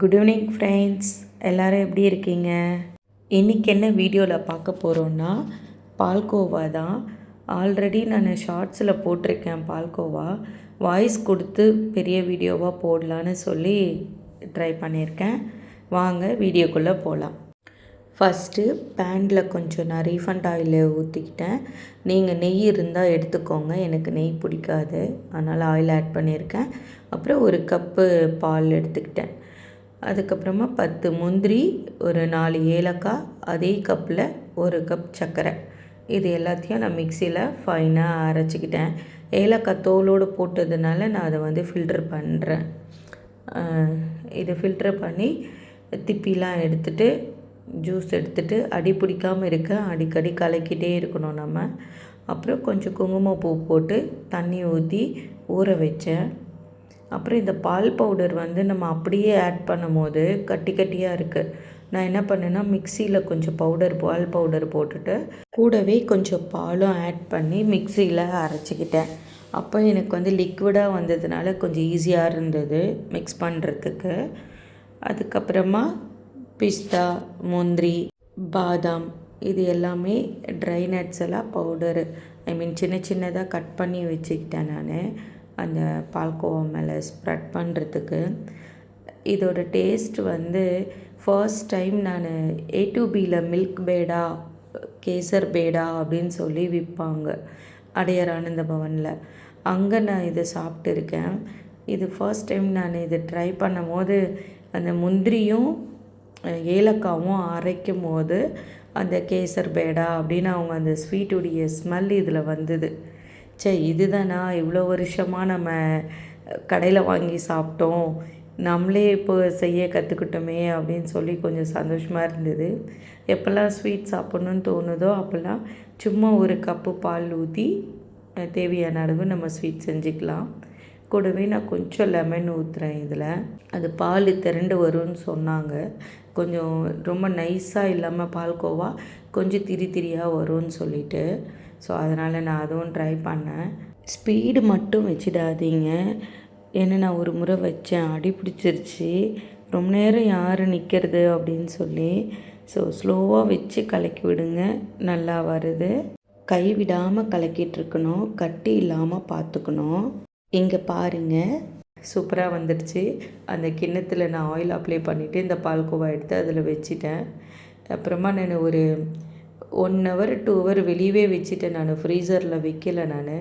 Good evening friends எல்லோரும் எப்படி இருக்கீங்க? இன்றைக்கி என்ன வீடியோவில் பார்க்க போகிறோன்னா பால்கோவா தான். ஆல்ரெடி நான் ஷார்ட்ஸில் போட்டிருக்கேன் பால்கோவா. வாய்ஸ் கொடுத்து பெரிய வீடியோவாக போடலான்னு சொல்லி ட்ரை பண்ணியிருக்கேன். வாங்க வீடியோக்குள்ளே போகலாம் ஃபஸ்ட்டு பேனில் கொஞ்சம் நான் ரீஃபண்ட் ஆயில் ஊற்றிக்கிட்டேன் நீங்கள் நெய் இருந்தால் எடுத்துக்கோங்க. எனக்கு நெய் பிடிக்காது. அதனால் ஆயில் ஆட் பண்ணியிருக்கேன். அப்புறம் ஒரு கப்பு பால் எடுத்துக்கிட்டேன். அதுக்கப்புறமா பத்து முந்திரி ஒரு நாலு ஏலக்காய் அதே கப்பில் ஒரு கப் சர்க்கரை இது எல்லாத்தையும் நான் மிக்சியில் ஃபைனாக அரைச்சிக்கிட்டேன். ஏலக்காய் தோலோடு போட்டதுனால நான் அதை வந்து ஃபில்டர் பண்ணுறேன். இதை ஃபில்டர் பண்ணி திப்பிலாம் எடுத்துகிட்டு ஜூஸ் எடுத்துகிட்டு அடி பிடிக்காமல் இருக்க அடிக்கடி கலக்கிட்டே இருக்கணும் நம்ம. அப்புறம் கொஞ்சம் குங்குமப்பூ போட்டு தண்ணி ஊற்றி ஊற வச்சேன். அப்புறம் இந்த பால் பவுடர் வந்து நம்ம அப்படியே ஆட் பண்ணும் போது கட்டி கட்டியாக இருக்குது நான் என்ன பண்ணேன்னா மிக்சியில் கொஞ்சம் பவுடர் பால் பவுடர் போட்டுட்டு கூடவே கொஞ்சம் பாலும் ஆட் பண்ணி மிக்சியில் அரைச்சிக்கிட்டேன். அப்போ எனக்கு வந்து லிக்விடாக வந்ததுனால கொஞ்சம் ஈஸியாக இருந்தது மிக்ஸ் பண்ணுறதுக்கு அதுக்கப்புறமா பிஸ்தா முந்திரி பாதாம் இது எல்லாமே ட்ரை நட்ஸ் எல்லாம் பவுடரு ஐ மீன் சின்ன சின்னதாக கட் பண்ணி வச்சுக்கிட்டேன் நான். அந்த பால்கோவா மேலே ஸ்ப்ரெட் பண்ணுறதுக்கு இதோட டேஸ்ட் வந்து ஃபர்ஸ்ட் டைம் நான் ஏ டு பியில் மில்க் பேடா கேசர் பேடா அப்படின்னு சொல்லி விற்பாங்க அடையார் ஆனந்த பவனில். அங்கே நான் இதை சாப்பிட்டுருக்கேன் இது ஃபர்ஸ்ட் டைம் நான் இதை ட்ரை பண்ணும் போது அந்த முந்திரியும் ஏலக்காவும் அரைக்கும் போது அந்த கேசர் பேடா அப்படின்னு அவங்க அந்த ஸ்வீட்டுடைய ஸ்மெல் இதில் வந்தது. சே இதுதானா? இவ்வளோ வருஷமாக நம்ம கடையில் வாங்கி சாப்பிட்டோம். நம்மளே இப்போ செய்ய கற்றுக்கிட்டோமே அப்படின்னு சொல்லி கொஞ்சம் சந்தோஷமாக இருந்தது. எப்போல்லாம் ஸ்வீட் சாப்பிட்ணுன்னு தோணுதோ அப்போல்லாம் சும்மா ஒரு கப்பு பால் ஊற்றி தேவையான அளவு நம்ம ஸ்வீட் செஞ்சுக்கலாம். கூடவே நான் கொஞ்சம் லெமன் ஊற்றுறேன் இதில். அது பால் திரண்டு வரும்னு சொன்னாங்க. கொஞ்சம் ரொம்ப நைஸாக இல்லாமல் பால்கோவா கொஞ்சம் திரி திரியாக வரும்னு சொல்லிட்டு. ஸோ அதனால் நான் அதுவும் ட்ரை பண்ணேன். ஸ்பீடு மட்டும் வச்சிடாதீங்க. ஏன்னா நான் ஒரு முறை வச்சேன். அடி பிடிச்சிருச்சு. ரொம்ப நேரம் யார் நிற்கிறது அப்படின்னு சொல்லி. ஸோ ஸ்லோவாக வச்சு கலக்கி விடுங்க. நல்லா வருது. கை விடாமல் கலக்கிட்டுருக்கணும் கட்டி இல்லாமல் பார்த்துக்கணும் இங்கே பாருங்கள் சூப்பராக வந்துடுச்சு. அந்த கிண்ணத்தில் நான் ஆயில் அப்ளை பண்ணிவிட்டு இந்த பால்கோவா எடுத்து அதில் வச்சிட்டேன். அப்புறமா நான் ஒரு ஒன் ஹவர் டூ ஹவர் வெளியவே வச்சுட்டேன் நான் ஃப்ரீசரில் வைக்கல நான்.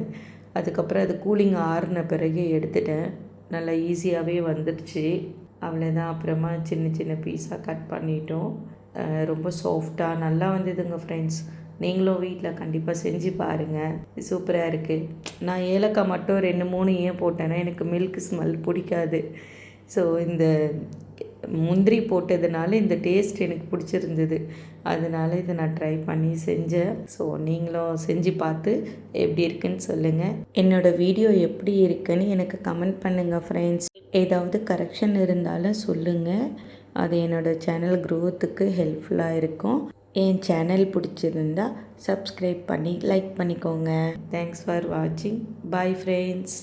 அதுக்கப்புறம் அது கூலிங் ஆறின பிறகு எடுத்துட்டேன். நல்லா ஈஸியாகவே வந்துடுச்சு. அவ்வளோதான் அப்புறமா சின்ன சின்ன பீஸாக கட் பண்ணிட்டோம். ரொம்ப சாஃப்டாக நல்லா வந்ததுங்க ஃப்ரெண்ட்ஸ் நீங்களும் வீட்டில் கண்டிப்பாக செஞ்சு பாருங்கள் சூப்பராக இருக்குது நான் ஏலக்காய் மட்டும் ரெண்டு மூணு ஏன் போட்டேன்னா எனக்கு மில்க் ஸ்மெல் பிடிக்காது. ஸோ இந்த முந்திரி போட்டதுனால இந்த டேஸ்ட் எனக்கு பிடிச்சிருந்தது. அதனால இதை நான் ட்ரை பண்ணி செஞ்சேன். ஸோ நீங்களும் செஞ்சு பார்த்து எப்படி இருக்குன்னு சொல்லுங்கள் என்னோடய வீடியோ எப்படி இருக்குன்னு எனக்கு கமெண்ட் பண்ணுங்கள் ஃப்ரெண்ட்ஸ் ஏதாவது கரெக்ஷன் இருந்தாலும் சொல்லுங்கள் அது என்னோடய சேனல் க்ரோத்துக்கு ஹெல்ப்ஃபுல்லாக இருக்கும். என் சேனல் பிடிச்சிருந்தா சப்ஸ்கிரைப் பண்ணி லைக் பண்ணிக்கோங்க. தேங்க்ஸ் ஃபார் வாட்சிங் பாய் ஃப்ரெண்ட்ஸ்